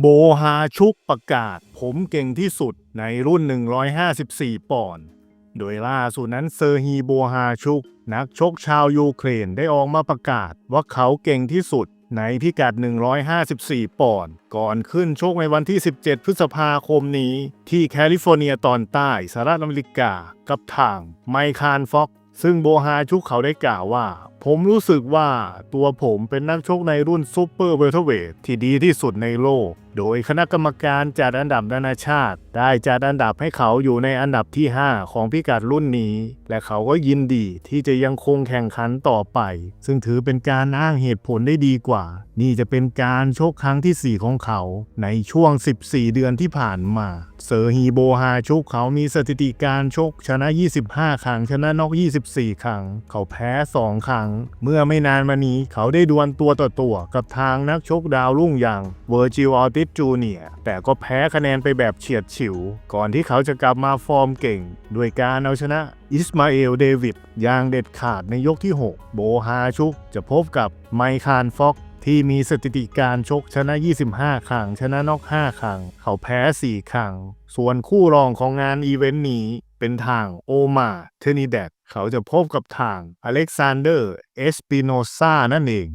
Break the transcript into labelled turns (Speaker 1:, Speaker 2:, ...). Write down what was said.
Speaker 1: โบฮาชุกประกาศ ผมเก่งที่สุดในรุ่น 154 ปอนด์ โดยล่าสุดนั้นเซอร์ฮีโบฮาชุก นักชกชาวยูเครนได้ออกมาประกาศว่าเขาเก่งที่สุดในพิกัด 154 ปอนด์ ก่อนขึ้นชกในวันที่ 17 พฤษภาคมนี้ ที่แคลิฟอร์เนียตอนใต้สหรัฐอเมริกา กับทางไมคานฟ็อก ซึ่งโบฮาชุกเขาได้กล่าวว่า ผมรู้สึกว่าตัวผมเป็นนักชกในรุ่นซูเปอร์เวลเทเวทที่ดีที่สุดในโลก โดยคณะกรรมการจัดอันดับนานาชาติ ได้จัดอันดับให้เขาอยู่ในอันดับที่ 5 ของพิกัดรุ่นนี้ และเขาก็ยินดีที่จะยังคงแข่งขันต่อไป ซึ่งถือเป็นการอ้างเหตุผลได้ดีกว่า นี่จะเป็นการชกครั้งทีสี่4 ของเขา ในช่วง 14 เดือนที่ผ่านมา เซอร์ฮีโบฮาชุกเขามีสถิติการชกชนะ 25 ครั้ง ชนะนอก 24 ครั้ง เขาแพ้ 2 ครั้ง เมื่อไม่นานมานี้เขาได้ดวลตัวต่อตัวกับทางนักชกดาวรุ่งอย่างเวอร์จิลออติสจูเนียแต่ก็แพ้คะแนนไปแบบเฉียดฉิว ก่อนที่เขาจะกลับมาฟอร์มเก่ง ด้วยการเอาชนะอิสมาเอลเดวิดอย่างเด็ดขาดในยกที่ 6 โบฮาชุกจะพบกับไมคานฟ็อก ที่มีสถิติการชกชนะ 25 ครั้ง ชนะนอก 5 ครั้ง เขาแพ้ 4 ครั้ง ส่วนคู่รองของงานอีเวนต์นี้เป็นทางโอมาเทนิเดดเขาจะพบกับทางอเล็กซานเดอร์ เอสปิโนซานั่นเอง